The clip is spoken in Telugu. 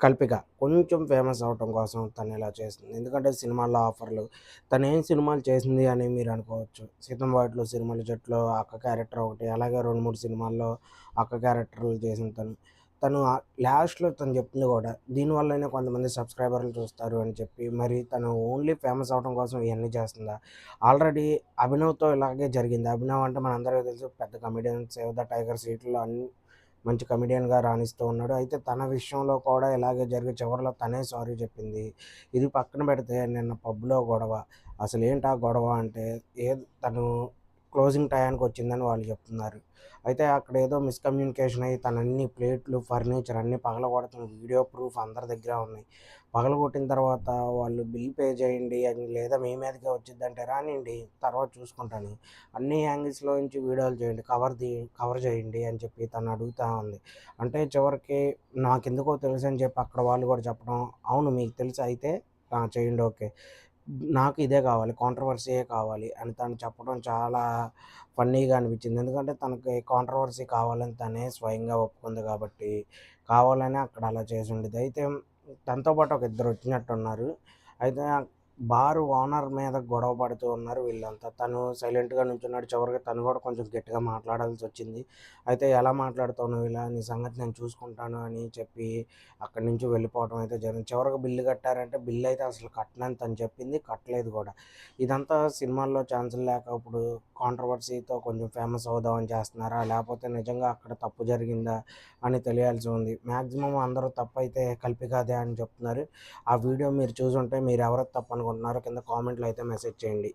కల్పిక. కొంచెం ఫేమస్ అవటం కోసం తను ఇలా చేస్తుంది. ఎందుకంటే సినిమాల్లో ఆఫర్లు తను ఏం సినిమాలు చేసింది అని మీరు అనుకోవచ్చు. సీతం వాటిలో సినిమాల జట్లో అక్క క్యారెక్టర్ ఒకటి అలాగే రెండు మూడు సినిమాల్లో అక్క క్యారెక్టర్లు చేసిన తను. తను లాస్ట్లో తను చెప్తుంది కూడా దీనివల్లనే కొంతమంది సబ్స్క్రైబర్లు చూస్తారు అని చెప్పి మరి తను ఓన్లీ ఫేమస్ అవడం కోసం ఇవన్నీ చేస్తుందా? ఆల్రెడీ అభినవ్తో ఇలాగే జరిగింది. అభినవ్ అంటే మనందరికీ తెలుసు పెద్ద కమెడియన్ సేవ్ ద టైగర్ సీట్లో అన్ని మంచి కమెడియన్గా రాణిస్తూ ఉన్నాడు. అయితే తన విషయంలో కూడా ఇలాగే జరిగే చివరిలో తనే సారీ చెప్పింది. ఇది పక్కన పెడితే నిన్న పబ్లో గొడవ. అసలు ఏంటి ఆ గొడవ అంటే ఏ తను క్లోజింగ్ టయానికి వచ్చిందని వాళ్ళు చెప్తున్నారు. అయితే అక్కడ ఏదో మిస్కమ్యూనికేషన్ అయ్యి తన అన్ని ప్లేట్లు ఫర్నిచర్ అన్నీ పగలగొడుతున్న వీడియో ప్రూఫ్ అందరి దగ్గర ఉన్నాయి. పగలగొట్టిన తర్వాత వాళ్ళు బిల్ పే చేయండి అని లేదా మీ మీదకే వచ్చిందంటే రానివ్వండి తర్వాత చూసుకుంటాను. అన్ని యాంగిల్స్లో నుంచి వీడియోలు చేయండి కవర్ ది కవర్ చేయండి అని చెప్పి తను అడుగుతూ ఉంది. అంటే చివరికి నాకెందుకో తెలుసు అని చెప్పి అక్కడ వాళ్ళు కూడా చెప్పడం అవును మీకు తెలుసు అయితే చేయండి ఓకే. నాకు ఇదే కావాలి కాంట్రవర్సీయే కావాలి అని తను చెప్పడం చాలా ఫన్నీగా అనిపించింది. ఎందుకంటే తనకి కాంట్రవర్సీ కావాలని తనే స్వయంగా ఒప్పుకుంది కాబట్టి కావాలని అక్కడ అలా చేసి ఉండేది. అయితే తనతో పాటు ఒక ఇద్దరు వచ్చినట్టున్నారు. అయితే బారు ఓనర్ మీద గొడవ పడుతూ ఉన్నారు వీళ్ళంతా. తను సైలెంట్గా నుంచున్నాడు. చివరికి తను కూడా కొంచెం గట్టిగా మాట్లాడాల్సి వచ్చింది. అయితే ఎలా మాట్లాడుతాను ఇలా? నీ సంగతి నేను చూసుకుంటాను అని చెప్పి అక్కడి నుంచి వెళ్ళిపోవడం అయితే జరిగింది. చివరికి బిల్లు కట్టారంటే బిల్లు అయితే అసలు కట్టనని తను చెప్పింది. కట్టలేదు కూడా. ఇదంతా సినిమాల్లో ఛాన్సులు లేక ఇప్పుడు కాంట్రవర్సీతో కొంచెం ఫేమస్ అవుదామని చేస్తున్నారా? లేకపోతే నిజంగా అక్కడ తప్పు జరిగిందా అని తెలియాల్సి ఉంది. మ్యాక్సిమం అందరూ తప్పు అయితే కల్పికాదే అని చెప్తున్నారు. ఆ వీడియో మీరు చూసుంటే మీరు ఎవరో తప్పను అనుకుంటున్నారో కింద కామెంట్లో అయితే మెసేజ్ చేయండి.